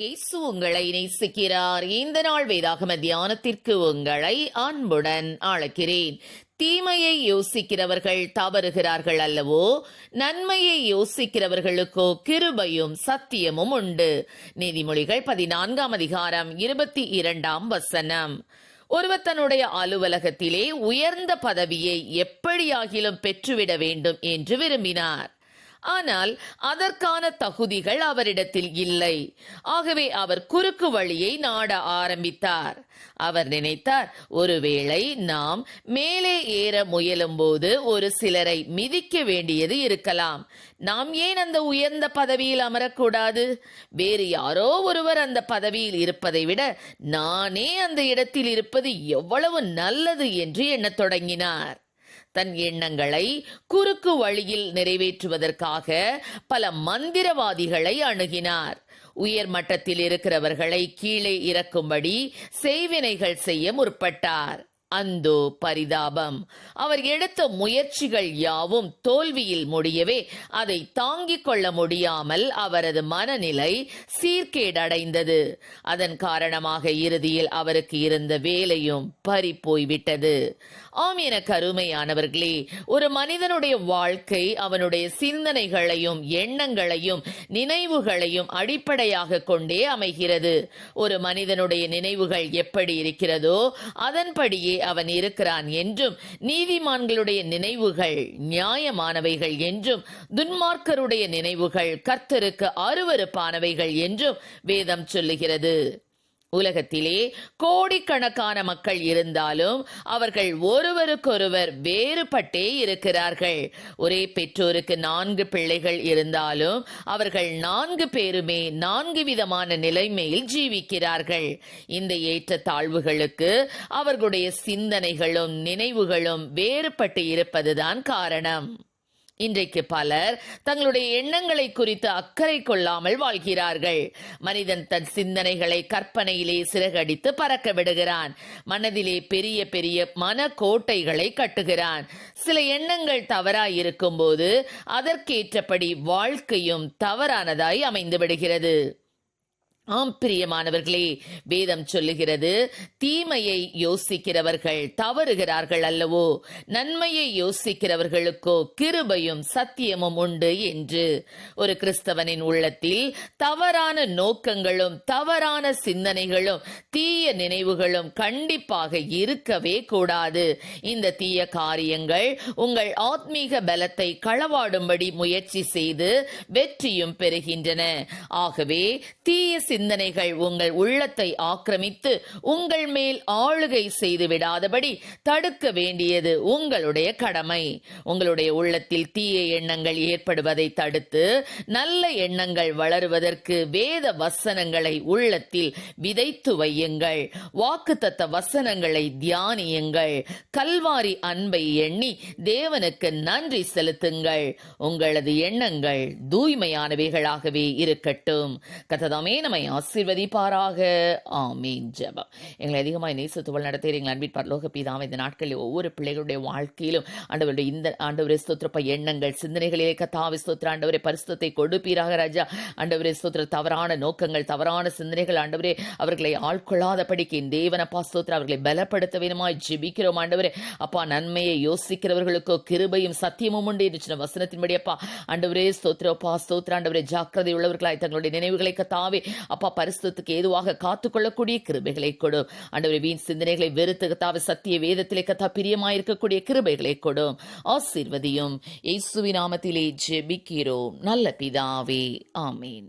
இயேசு உங்களை நேசிக்கிறார். இந்த நாள் வேதாகம தியானத்திற்கு உங்களை அன்புடன் அழைக்கிறேன். தீமையை யோசிக்கிறவர்கள் தவறுகிறார்கள் அல்லவோ நன்மையை யோசிக்கிறவர்களுக்கோ கிருபையும் சத்தியமும் உண்டு. நீதிமொழிகள் பதினான்காம் அதிகாரம் இருபத்தி இரண்டாம் வசனம். ஒருவர் தன்னுடைய அலுவலகத்திலே உயர்ந்த பதவியை எப்படியாகிலும் பெற்றுவிட வேண்டும் என்று விரும்பினார். ஆனால் அதற்கான தகுதிகள் அவரிடத்தில் இல்லை. ஆகவே அவர் குறுக்கு வழியை நாட ஆரம்பித்தார். அவர் நினைத்தார் ஒருவேளை நாம் மேலே ஏற முயலும்போது ஒரு சிலரை மிதிக்க வேண்டியது இருக்கலாம். நாம் ஏன் அந்த உயர்ந்த பதவியில் அமரக்கூடாது? வேறு யாரோ ஒருவர் அந்த பதவியில் இருப்பதை விட நானே அந்த இடத்தில் இருப்பது எவ்வளவு நல்லது என்று எண்ணத் தொடங்கினார். தன் எண்ணங்களை குறுக்கு வழியில் நிறைவேற்றுவதற்காக பல மந்திரவாதிகளை அணுகினார். உயர் மட்டத்தில் இருக்கிறவர்களை கீழே இறக்கும்படி செய்வினைகள் செய்ய முற்பட்டார். அந்தோ பரிதாபம். அவர் எடுத்த முயற்சிகள் யாவும் தோல்வியில் முடியவே அதை தாங்கிக் கொள்ள முடியாமல் அவரது மனநிலை சீர்கேடடைந்தது. அதன் காரணமாக இறுதியில் அவருக்கு இருந்த வேலையும் பறி போய்விட்டது ஆம் என கருமையானவர்களே ஒரு மனிதனுடைய வாழ்க்கை அவனுடைய சிந்தனைகளையும் எண்ணங்களையும் நினைவுகளையும் அடிப்படையாக கொண்டே அமைகிறது. ஒரு மனிதனுடைய நினைவுகள் எப்படி இருக்கிறதோ அதன்படியே அவன் இருக்கிறான் என்றும் நீதிமான்களுடைய நினைவுகள் நியாயமானவைகள் என்றும் துன்மார்க்கருடைய நினைவுகள் கர்த்தருக்கு அருவருப்பானவைகள் என்றும் வேதம் சொல்லுகிறது. உலகத்திலே கோடிக்கணக்கான மக்கள் இருந்தாலும் அவர்கள் ஒருவருக்கொருவர் வேறுபட்டே இருக்கிறார்கள். ஒரே பெற்றோருக்கு நான்கு பிள்ளைகள் இருந்தாலும் அவர்கள் நான்கு பேருமே நான்கு விதமான நிலைமையில் ஜீவிக்கிறார்கள். இந்த ஏற்ற தாழ்வுகளுக்கு அவர்களுடைய சிந்தனைகளும் நினைவுகளும் வேறுபட்டு இருப்பதுதான் காரணம். இன்றைக்கு பலர் தங்களுடைய எண்ணங்களை குறித்து அக்கறை கொள்ளாமல் வாழ்கிறார்கள். மனிதன் தன் சிந்தனைகளை கற்பனையிலே சிறகடித்து பறக்க விடுகிறான். மனதிலே பெரிய பெரிய மன கோட்டைகளை கட்டுகிறான். சில எண்ணங்கள் தவறாய் இருக்கும்போது அதற்கேற்றபடி வாழ்க்கையும் தவறானதாய் அமைந்து விடுகிறது ஆம் பிரியமானவர்களே வேதம் சொல்லுகிறது தீமையை யோசிக்கிறவர்கள் தவறுகிறார்கள் அல்லவோ? நன்மையை யோசிக்கிறவர்களுக்கோ கிருபையும் சத்தியமும் உண்டு என்று. ஒரு கிறிஸ்தவனின் உள்ளத்தில் தவறான நோக்கங்களும் தவறான சிந்தனைகளும் தீய நினைவுகளும் கண்டிப்பாக இருக்கவே கூடாது. இந்த தீய காரியங்கள் உங்கள் ஆத்மீக பலத்தை களவாடும்படி முயற்சி செய்து வெற்றியும் பெறுகின்றன. ஆகவே தீய சிந்தனைகள் உங்கள் உள்ளத்தை ஆக்கிரமித்து உங்கள் மேல் ஆளுகை செய்து விடாதபடி தடுக்க வேண்டியது உங்களுடைய கடமை. உங்களுடைய உள்ளத்தில் தீய எண்ணங்கள் ஏற்படுவதை தடுத்து நல்ல எண்ணங்கள் வளருவதற்கு வேத வசனங்களை உள்ளத்தில் விதைத்து வையுங்கள். வாக்குத்தத்த வசனங்களை தியானியுங்கள். கல்வாரி அன்பை எண்ணி தேவனுக்கு நன்றி செலுத்துங்கள். உங்களது எண்ணங்கள் தூய்மையானவைகளாகவே இருக்கட்டும். கததாமே நம்மை ஆசீர்வதிப்பாராக. ஆமீன். ஜபம். எங்களை அதிகமாக நேசத்துவல் நடத்துகிற எங்கள் அன்பின் பரலோக பிதாவை இந்த நாட்களில் ஒவ்வொரு பிள்ளைகளுடைய வாழ்க்கையிலும் ஆண்டவருடைய இந்த ஆண்டவரே ஸ்தோத்திரப்ப எண்ணங்கள் சிந்தனைகளிலே கத்தாவி ஸ்தோத்திர ஆண்டவரே பரிசுத்தத்தை கொடுப்பீராக ராஜா. ஆண்டவரே ஸ்தோத்திர தவறான நோக்கங்கள் தவறான சிந்தனைகள் ஆண்டவரே அவர்களை ஆட்கொள்ளாதபடிக்கு என் தேவனப்பா ஸ்தோத்திர அவர்களை பலப்படுத்த வேணுமாய் ஜிபிக்கிறோம் ஆண்டவரே. அப்பா நன்மையை யோசிக்கிறவர்களுக்கோ கிருபையும் சத்தியமும் உண்டு என்று வசனத்தின்படி அப்பா ஆண்டவரே ஸ்தோத்திரப்பா ஸ்தோத்திர ஆண்டவரே ஜாக்கிரதை உள்ளவர்களாய் தங்களுடைய நினைவுகளை கத்தாவே அப்பா பரிசுத்துக்கு ஏதுவாக காத்துக்கொள்ளக்கூடிய கிருபைகளை கொடும் ஆண்டவரே வீண் சிந்தனைகளை வெறுத்து கத்தாவே சத்திய வேதத்திலே கத்தா பிரியமாயிருக்கக்கூடிய கிருபைகளை கொடும் ஆசீர்வதியும். இயேசுவின் நாமத்திலே ஜெபிக்கிறோம். நல்ல பிதாவே. ஆமீன்.